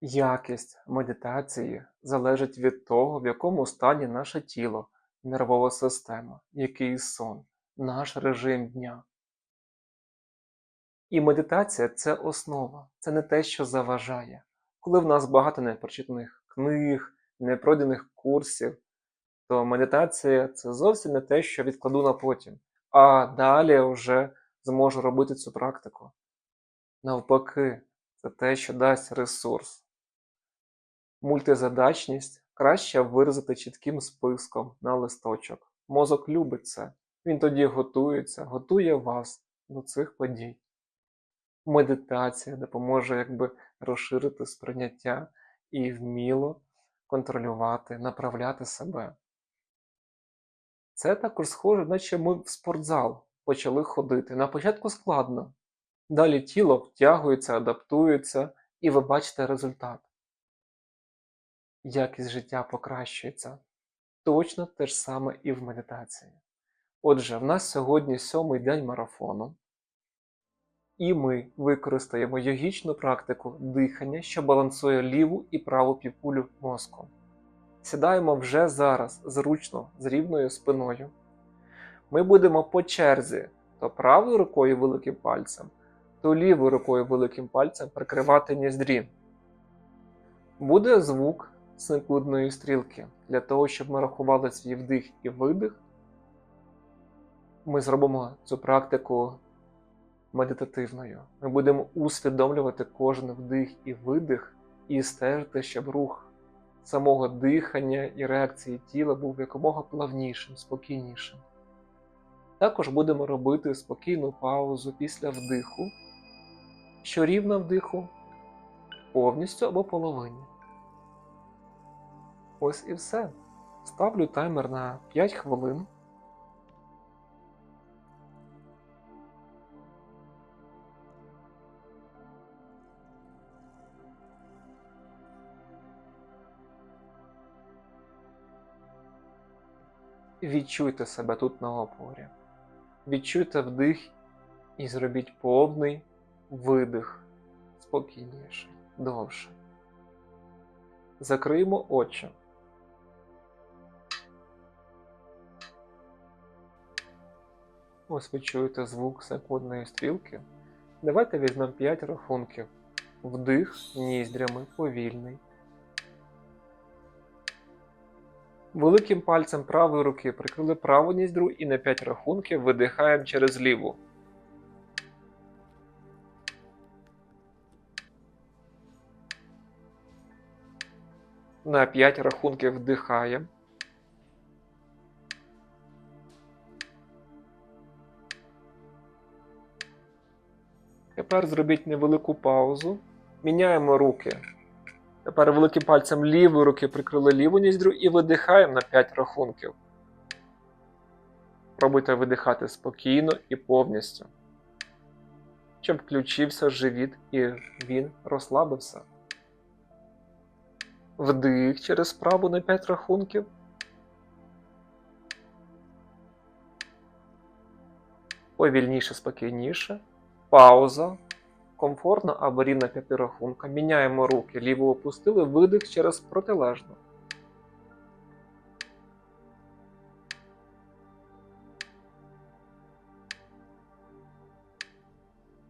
Якість медитації залежить від того, в якому стані наше тіло, нервова система, який сон, наш режим дня. І медитація це основа, це не те, що заважає. Коли в нас багато непрочитаних книг, непройдених курсів, то медитація це зовсім не те, що відкладу на потім, а далі вже зможу робити цю практику. Навпаки, це те, що дасть ресурс. Мультизадачність краще виразити чітким списком на листочок. Мозок любить це. Він тоді готується, готує вас до цих подій. Медитація допоможе якби розширити сприйняття і вміло контролювати, направляти себе. Це також схоже, наче ми в спортзал почали ходити. На початку складно. Далі тіло втягується, адаптується, і ви бачите результат. Якість життя покращується. Точно те ж саме і в медитації. Отже, в нас сьогодні сьомий день марафону, і ми використаємо йогічну практику дихання, що балансує ліву і праву півкулю мозку. Сідаємо вже зараз зручно з рівною спиною. Ми будемо по черзі то правою рукою великим пальцем, то лівою рукою великим пальцем прикривати ніздрі. Буде звук секундної стрілки. Для того, щоб ми рахували свій вдих і видих, ми зробимо цю практику медитативною. Ми будемо усвідомлювати кожен вдих і видих і стежити, щоб рух самого дихання і реакції тіла був якомога плавнішим, спокійнішим. Також будемо робити спокійну паузу після вдиху, що рівна вдиху повністю або половині. Ось і все. Ставлю таймер на 5 хвилин. Відчуйте себе тут на опорі. Відчуйте вдих і зробіть повний видих спокійніше, довше. Закриємо очі. Ось ви чуєте звук секундної стрілки. Давайте візьмемо 5 рахунків. Вдих ніздрями повільний. Великим пальцем правої руки прикрили праву ніздрю і на 5 рахунків видихаємо через ліву. На 5 рахунків вдихаємо. Тепер зробіть невелику паузу. Міняємо руки. Тепер великим пальцем лівої руки прикрили ліву ніздрю і видихаємо на 5 рахунків. Пробуйте видихати спокійно і повністю, щоб включився живіт і він розслабився. Вдих через праву на 5 рахунків. Повільніше, спокійніше. Пауза. Комфортно або рівна п'ятирахунка. Міняємо руки. Ліву опустили, видих через протилежну.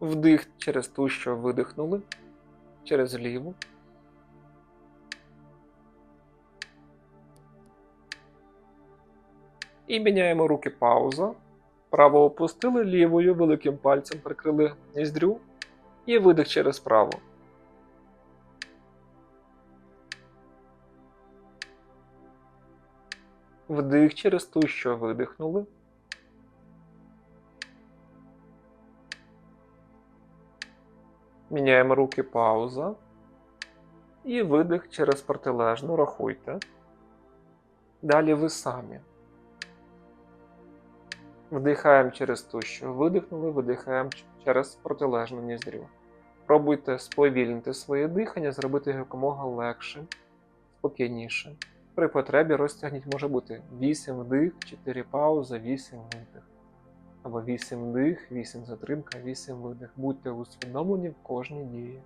Вдих через ту, що видихнули. Через ліву. І міняємо руки пауза. Право опустили лівою великим пальцем прикрили ніздрю і видих через праву. Вдих через ту, що видихнули. Міняємо руки пауза. І видих через протилежну. Рахуйте. Далі ви самі. Вдихаємо через ту, що видихнули, видихаємо через протилежну ніздрю. Пробуйте сповільнити своє дихання, зробити його якомога легше, спокійніше. При потребі розтягніть може бути 8 вдих, 4 пауза, 8 видих. Або 8 вдих, 8 затримка, 8 видих. Будьте усвідомлені в кожній дії.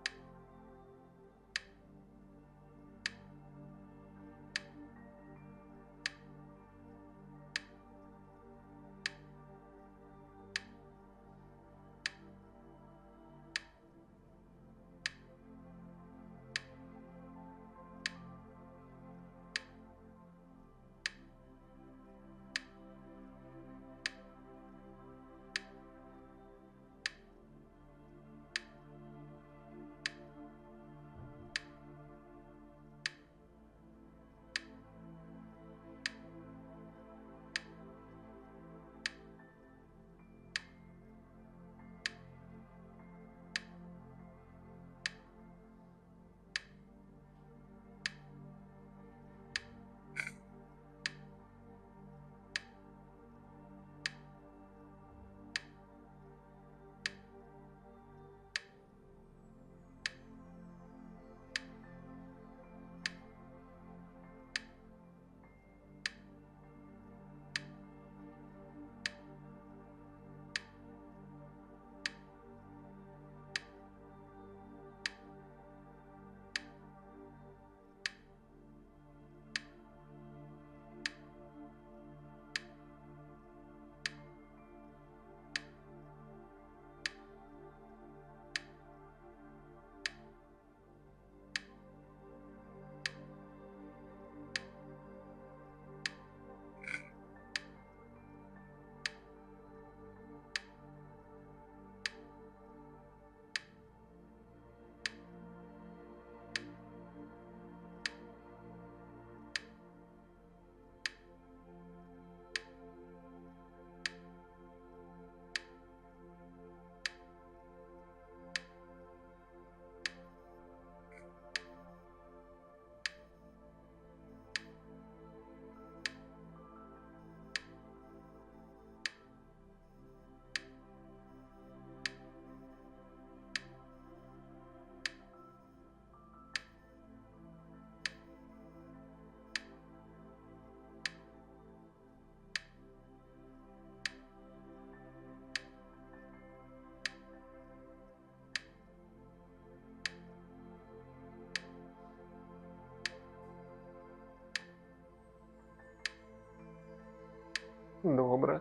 Добре.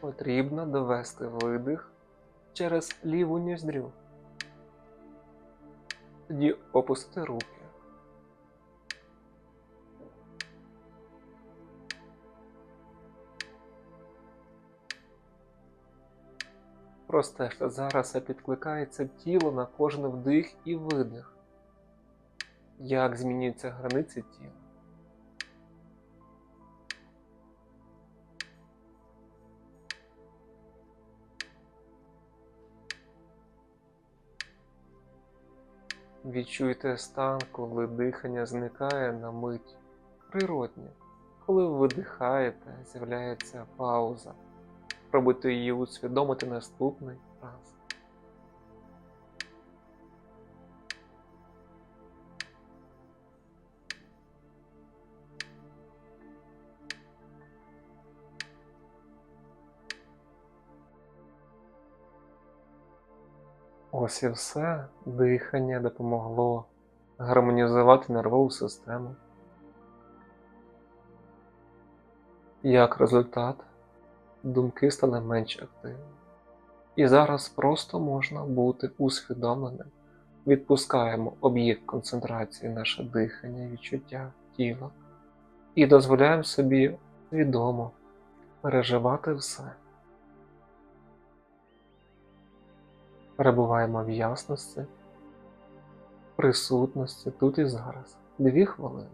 Потрібно довести видих через ліву ніздрю. Тоді опусти руки. Простежте зараз підкликається тіло на кожен вдих і видих. Як змінюються границі тіла. Відчуйте стан, коли дихання зникає на мить. Природнє. Коли ви видихаєте, з'являється пауза. Пробуйте її усвідомити наступний раз. Ось і все. Дихання допомогло гармонізувати нервову систему. Як результат, думки стали менш активними. І зараз просто можна бути усвідомленим. Відпускаємо об'єкт концентрації, наше дихання, відчуття тіла і дозволяємо собі свідомо переживати все. Перебуваємо в ясності, присутності тут і зараз. Дві хвилини.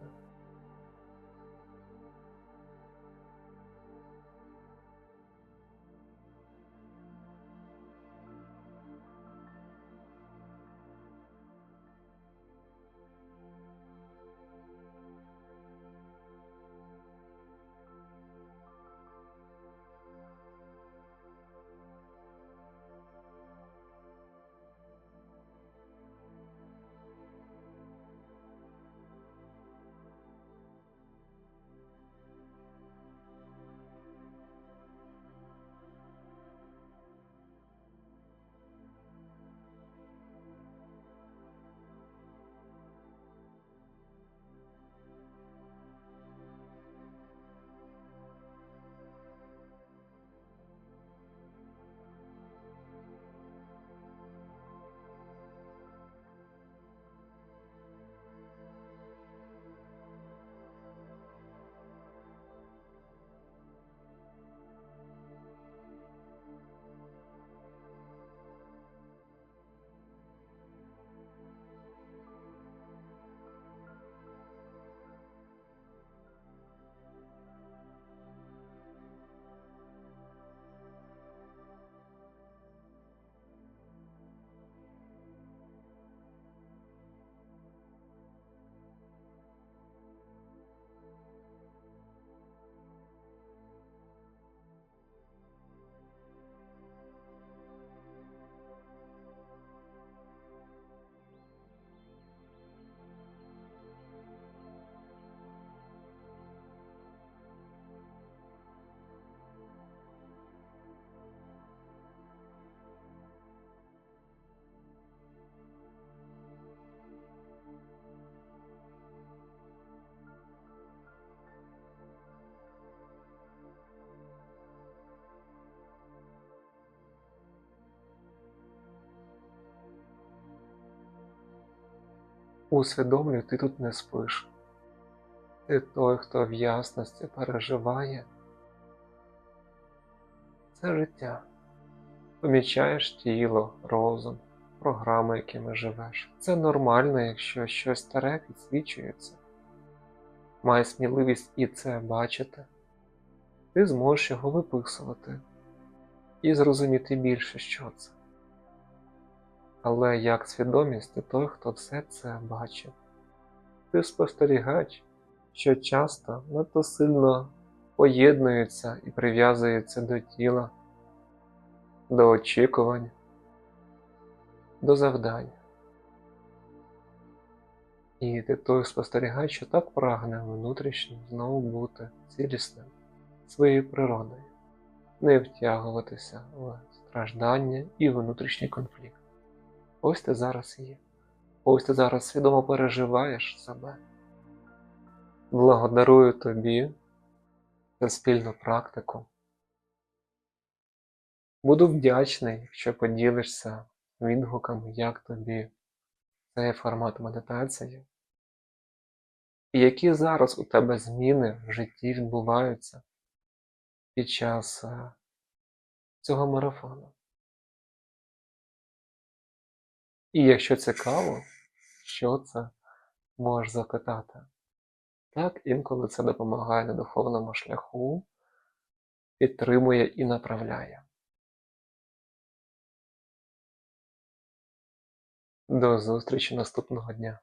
Усвідомлюй, ти тут не спиш. Ти той, хто в ясності переживає це життя. Помічаєш тіло, розум, програми, якими живеш. Це нормально, якщо щось старе підсвічується. Май сміливість і це бачити. Ти зможеш його виписувати і зрозуміти більше, що це. Але як свідомість ти той, хто все це бачив. Ти спостерігач, що часто надто сильно поєднуються і прив'язуються до тіла, до очікувань, до завдань. І ти той спостерігач, що так прагне внутрішньо знову бути цілісним своєю природою, не втягуватися в страждання і внутрішній конфлікт. Ось ти зараз є. Ось ти зараз свідомо переживаєш себе. Благодарую тобі за спільну практику, Буду вдячний, якщо поділишся відгуками, як тобі цей формат медитації, і які зараз у тебе зміни в житті відбуваються під час е, цього марафону. І якщо цікаво, що це, можеш запитати. Так, інколи це допомагає на духовному шляху, підтримує і направляє. До зустрічі наступного дня.